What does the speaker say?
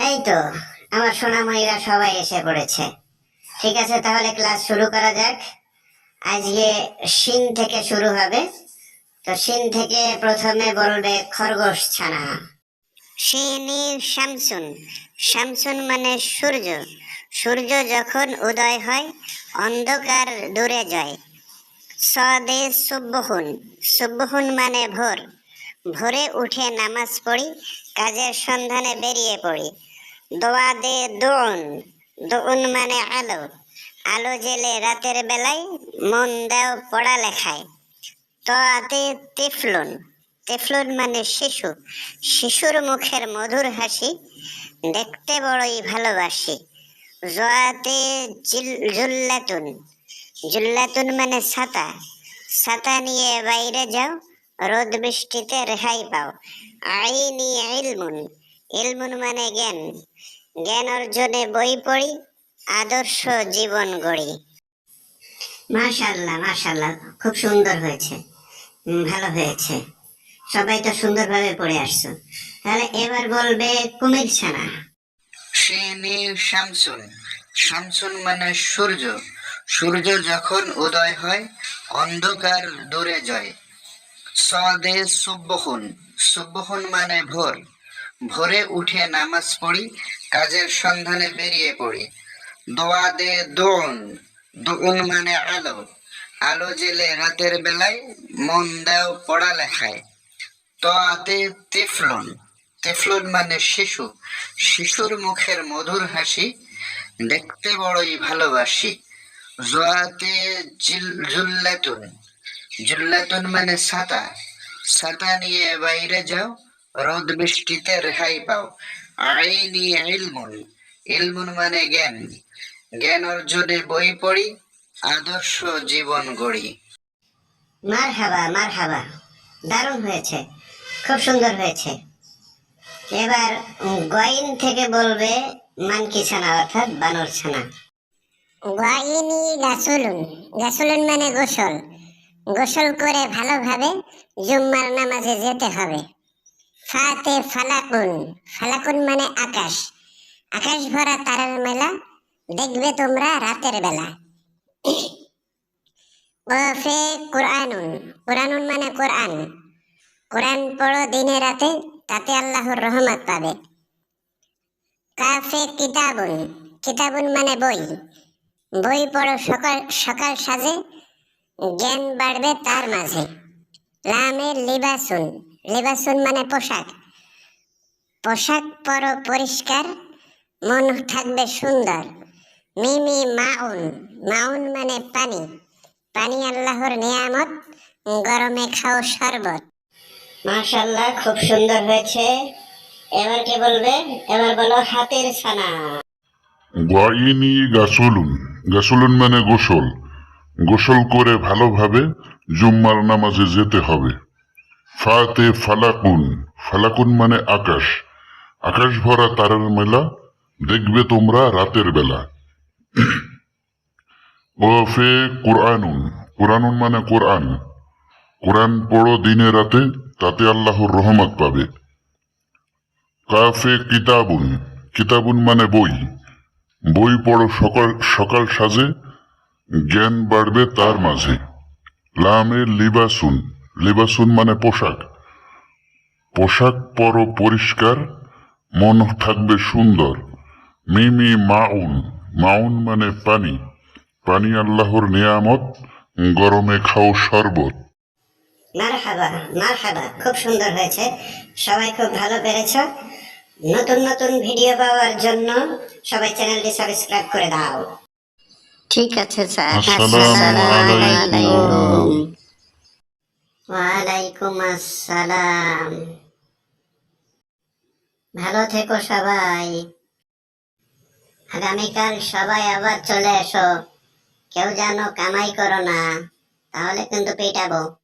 এই তো, আমার সোনামণিরা সবাই এসে পড়েছে। ঠিক আছে, তাহলে ক্লাস শুরু করা যাক। আজকে শিন থেকে শুরু হবে। তো শিন থেকে প্রথমে বলবে খরগোশ ছানা। শিনি শামসুন শামসুন মানে সূর্য। সূর্য যখন উদয় হয়, অন্ধকার দূরে যায়। সদে সুব্বহুন। সুব্বহুন মানে ভোর। ভোরে উঠে নামাজ পড়ি, কাজের সন্ধানে বেরিয়ে পড়ি। দোয়া দে দোন দোন মানে আলো। আলো জেলে রাতের বেলায় মন দাও পড়ালেখায়। তোয়াতে তিফলুন তিফলুন মানে শিশু। শিশুর মুখের মধুর হাসি দেখতে বড়ই ভালোবাসি। জোয়াতে জিল- জুল্লাতুন জুল্লাতুন মানে ছাতা। ছাতা নিয়ে বাইরে যাও, রোদ বৃষ্টিতে রেহাই পাও। আইনি ইলমুন ইলমুন মানে জ্ঞান। জ্ঞান অর্জনে বই পড়ি, আদর্শ জীবন গড়ি। মাশাল্লাহ মাশাল্লাহ খুব সুন্দর হয়েছে। ভালো হয়েছে। সবাই তো সুন্দরভাবে পড়ে আসছো। তাহলে এবার বলবে কুমির ছানা। শিনি শামসুন। শামসুন মানে সূর্য। সূর্য যখন উদয় হয়, অন্ধকার দূরে যায়। সদে সুব্বহুন। সুব্বহুন মানে ভোর। ভোরে উঠে নামাজ পড়ি, কাজের সন্ধানে বেরিয়ে পড়ি। দোয়া দে দোন দোন মানে আলো। আলো জেলে রাতের বেলায় মন দাও পড়ালেখায়। তোয়াতে তিফলন, তেফলন মানে শিশু। শিশুর মুখের মধুর হাসি, দেখতে বড়ই ভালোবাসি। জোয়াতে জিল- জুল্লাতুন জুল্লাতুন মানে ছাতা। ছাতা নিয়ে বাইরে যাও রোদ বৃষ্টিতে রেহাই পাও। আইনি ইলমুন ইলমুন মানে জ্ঞান। জ্ঞান অর্জনে বই পড়ি আদর্শ জীবন গড়ি। মার হাবা মার হাবা দারুণ হয়েছে। খুব সুন্দর হয়েছে। এবার গয়িন থেকে বলবে মানকি ছানা অর্থাৎ বানর ছানা। গয়িনি গাসুলুন। গাসুলুন মানে গোসল। গোসল করে ভালোভাবে জুম্মার নামাজে যেতে হবে। ফাতে ফালাকুন। ফালাকুন মানে আকাশ। আকাশ ভরা তারার মেলা, দেখবে তোমরা রাতের বেলা। ওয়াফে কোরআনুন। কোরআনুন মানে কোরআন। কোরআন পড়ো দিনে রাতে, তাতে আল্লাহর রহমত পাবে। কাফে কিতাবুন। কিতাবুন মানে বই। বই পড়ো সকাল সকাল সাজে, জ্ঞান বাড়বে তার মাঝে। লামে লিবাসুন। লিবাসুন মানে পোশাক। পোশাক পর পরিষ্কার মন থাকবে সুন্দর। মিমি মাউন মাউন মানে পানি। পানি আল্লাহর নিয়ামত গরমে খাও শরবত। মাশাল্লাহ খুব সুন্দর হয়েছে। এবার কে বলবে? এবার বলো হাতের ছানা। গয়নি গাসলুন গাসলুন মানে গোসল। গোসল করে ভালোভাবে জুম্মার নামাজে যেতে হবে। ফাতে ফালাকুন ফালাকুন মানে আকাশ। আকাশ ভরা তারার মেলা, দেখবে তোমরা রাতের বেলা। ওফে কোরআনুন কোরআনুন মানে কোরআন। কোরআন পড়ো দিনে রাতে, তাতে আল্লাহর রহমত পাবে। কাফে কিতাবুন কিতাবুন মানে বই। বই পড়ো সকাল সকাল সাজে, জ্ঞান বাড়বে তার মাঝে। লামে লিবাসুন। লিবাসুন মানে পোশাক। পোশাক পর পরিষ্কার মন থাকবে সুন্দর। মিমি মাউন মাউন মানে পানি। পানি আল্লাহর নিয়ামত গরমে খাও শরবত। মারহাবা মারহাবা খুব সুন্দর হয়েছে। সবাই খুব ভালো পেরেছ। নতুন নতুন ভিডিও পাওয়ার জন্য সবাই চ্যানেলটি সাবস্ক্রাইব করে দাও। ঠিক আছে স্যার। আসসালামু আলাইকুম। ওয়ালাইকুম আসসালাম। ভালো থেকো সবাই। আগামীকাল সবাই আবার চলে এসো। কেউ যেন কামাই করো না, তাহলে কিন্তু পেটাবো।